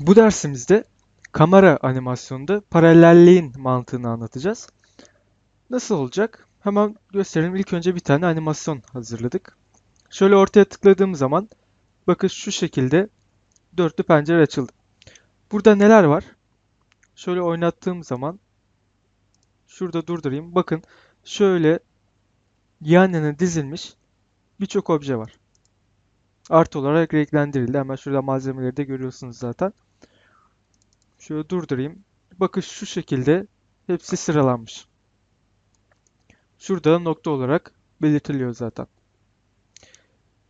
Bu dersimizde kamera animasyonunda paralelliğin mantığını anlatacağız. Nasıl olacak? Hemen gösterelim. İlk önce bir tane animasyon hazırladık. Şöyle ortaya tıkladığım zaman bakın şu şekilde dörtlü pencere açıldı. Burada neler var? Şöyle oynattığım zaman şurada durdurayım. Bakın şöyle yan yana dizilmiş birçok obje var. Artı olarak renklendirildi. Hemen şurada malzemeleri de görüyorsunuz zaten. Şöyle durdurayım. Bakın şu şekilde hepsi sıralanmış. Şurada da nokta olarak belirtiliyor zaten.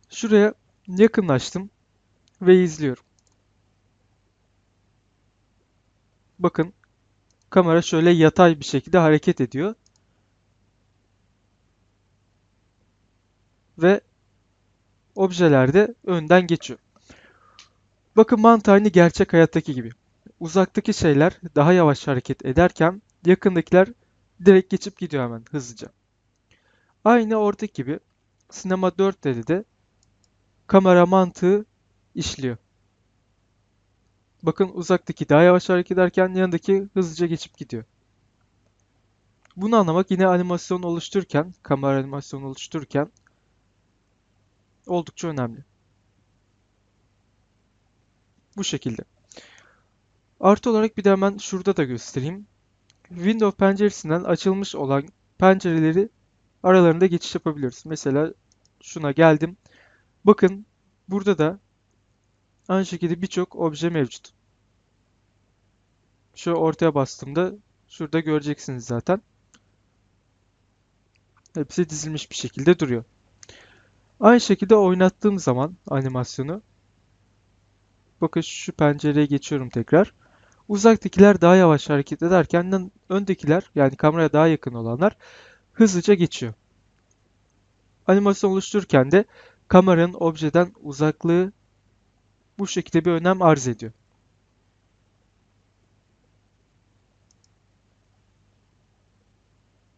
Şuraya yakınlaştım ve izliyorum. Bakın kamera şöyle yatay bir şekilde hareket ediyor. Ve objeler de önden geçiyor. Bakın mantığı aynı gerçek hayattaki gibi. Uzaktaki şeyler daha yavaş hareket ederken yakındakiler direkt geçip gidiyor hemen hızlıca. Aynı oradaki gibi sinema 4D'de de kamera mantığı işliyor. Bakın uzaktaki daha yavaş hareket ederken yanındaki hızlıca geçip gidiyor. Bunu anlamak yine animasyon oluştururken, kamera animasyonu oluştururken oldukça önemli. Bu şekilde. Artı olarak bir de hemen şurada da göstereyim. Windows penceresinden açılmış olan pencereleri aralarında geçiş yapabiliyoruz. Mesela şuna geldim. Bakın burada da aynı şekilde birçok obje mevcut. Şu ortaya bastığımda şurada göreceksiniz zaten. Hepsi dizilmiş bir şekilde duruyor. Aynı şekilde oynattığım zaman animasyonu bakın şu pencereye geçiyorum tekrar. Uzaktakiler daha yavaş hareket ederken öndekiler yani kameraya daha yakın olanlar hızlıca geçiyor. Animasyon oluştururken de kameranın objeden uzaklığı bu şekilde bir önem arz ediyor.